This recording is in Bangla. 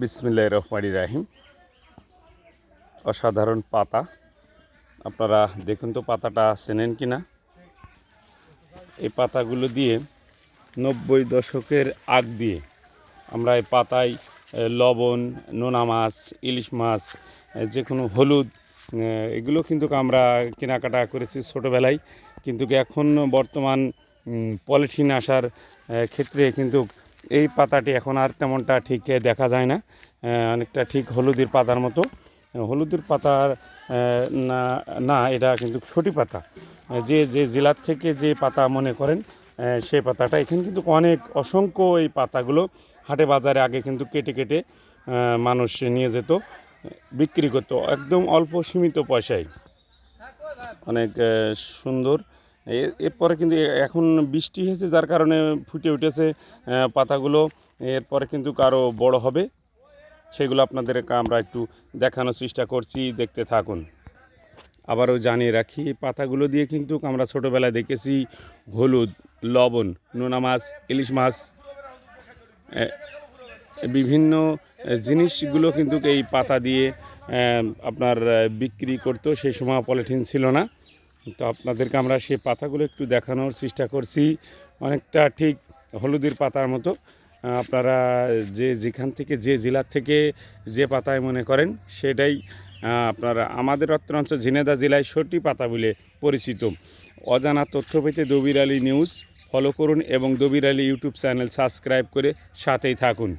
বিসমিল্লাহ রহমানি রাহিম। অসাধারণ পাতা। আপনারা দেখুন তো পাতাটা চেনেন কি না? এই পাতাগুলো দিয়ে নব্বই দশকের আগ দিয়ে আমরা এই পাতায় লবণ, নোনা মাছ, ইলিশ মাছ যে কোনো হলুদ এগুলো কিন্তু আমরা কেনাকাটা করেছি ছোটোবেলায়। কিন্তু এখন বর্তমান পলিথিন আসার ক্ষেত্রে কিন্তু এই পাতাটি এখন আর তেমনটা ঠিক দেখা যায় না। অনেকটা ঠিক হলুদের পাতার মতো। হলুদের পাতার না না, এটা কিন্তু ছটি পাতা। যে যে জেলার থেকে যে পাতা মনে করেন সেই পাতাটা। এখানে কিন্তু অনেক অসংখ্য এই পাতাগুলো হাটে বাজারে আগে কিন্তু কেটে কেটে মানুষ নিয়ে যেত, বিক্রি করতো, একদম অল্প সীমিত পয়সায়। অনেক সুন্দর। এরপরে কিন্তু এখন বৃষ্টি হয়েছে, যার কারণে ফুটে উঠেছে পাতাগুলো। এরপরে কিন্তু আরও বড় হবে, সেগুলো আপনাদের আমরা একটু দেখানোর চেষ্টা করছি, দেখতে থাকুন। আবারও জানিয়ে রাখি, পাতাগুলো দিয়ে কিন্তু আমরা ছোটোবেলায় দেখেছি হলুদ, লবণ, নোনা মাছ, ইলিশ মাছ বিভিন্ন জিনিসগুলো কিন্তু এই পাতা দিয়ে আপনার বিক্রি করতো, সেই সময় পলিথিন ছিল না। তো আপনাদেরকে আমরা সেই পাতাগুলো একটু দেখানোর চেষ্টা করছি। অনেকটা ঠিক হলুদের পাতার মতো। আপনারা যে যেখান থেকে, যে জেলার থেকে যে পাতায় মনে করেন, সেটাই আপনারা আমাদের অত্রাঞ্চল ঝিনেদা জেলায় সটি পাতা বলে পরিচিত। অজানা তথ্য পেতে দবির আলী নিউজ, ফলো করুন এবং Dabir Ali YouTube channel subscribe করে সাথেই থাকুন।